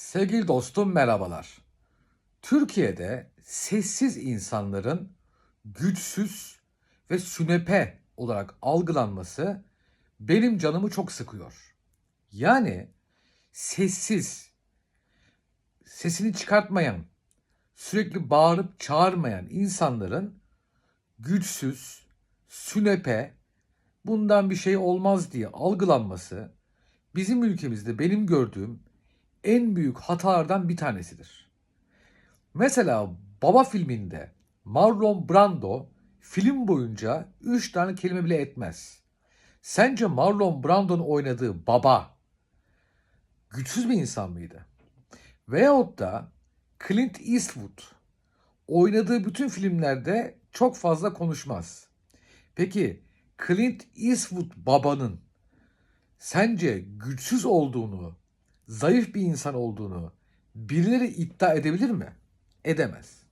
Sevgili dostum merhabalar. Türkiye'de sessiz insanların güçsüz ve sünepe olarak algılanması benim canımı çok sıkıyor. Yani sessiz, sesini çıkartmayan, sürekli bağırıp çağırmayan insanların güçsüz, sünepe, bundan bir şey olmaz diye algılanması bizim ülkemizde benim gördüğüm en büyük hatalardan bir tanesidir. Mesela Baba filminde Marlon Brando film boyunca 3 tane kelime bile etmez. Sence Marlon Brando'nun oynadığı baba güçsüz bir insan mıydı? Veyahut da Clint Eastwood oynadığı bütün filmlerde çok fazla konuşmaz. Peki Clint Eastwood babanın sence güçsüz olduğunu, zayıf bir insan olduğunu birileri iddia edebilir mi? Edemez.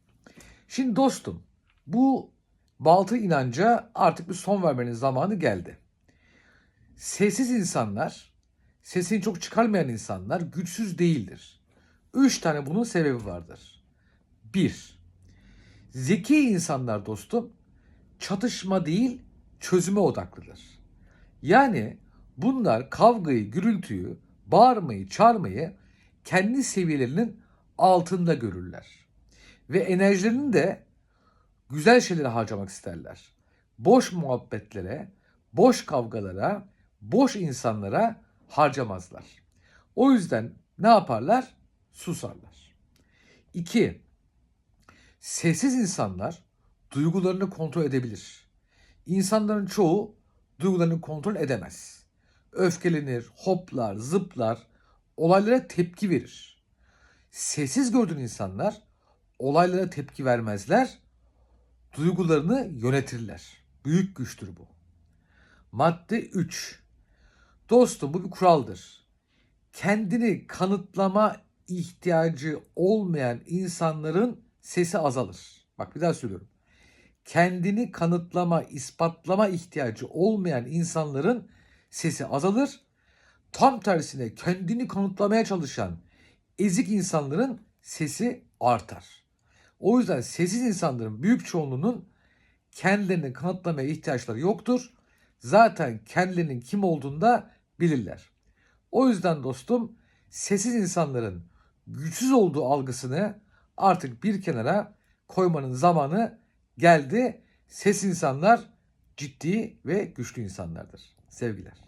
Şimdi dostum bu baltı inanca artık bir son vermenin zamanı geldi. Sessiz insanlar, sesini çok çıkarmayan insanlar güçsüz değildir. Üç tane bunun sebebi vardır. Bir, zeki insanlar dostum çatışma değil çözüme odaklıdır. Yani bunlar kavgayı, gürültüyü, bağırmayı, çağırmayı kendi seviyelerinin altında görürler. Ve enerjilerini de güzel şeylere harcamak isterler. Boş muhabbetlere, boş kavgalara, boş insanlara harcamazlar. O yüzden ne yaparlar? Susarlar. İki, sessiz insanlar duygularını kontrol edebilir. İnsanların çoğu duygularını kontrol edemez. Öfkelenir, hoplar, zıplar, olaylara tepki verir. Sessiz gördüğün insanlar olaylara tepki vermezler, duygularını yönetirler. Büyük güçtür bu. Madde 3. Dostum bu bir kuraldır. Kendini kanıtlama ihtiyacı olmayan insanların sesi azalır. Bak bir daha söylüyorum. Kendini kanıtlama, ispatlama ihtiyacı olmayan insanların sesi azalır. Tam tersine kendini kanıtlamaya çalışan ezik insanların sesi artar. O yüzden sessiz insanların büyük çoğunluğunun kendilerini kanıtlamaya ihtiyaçları yoktur. Zaten kendilerinin kim olduğunu da bilirler. O yüzden dostum sessiz insanların güçsüz olduğu algısını artık bir kenara koymanın zamanı geldi. Ses insanlar ciddi ve güçlü insanlardır. Sevgiler.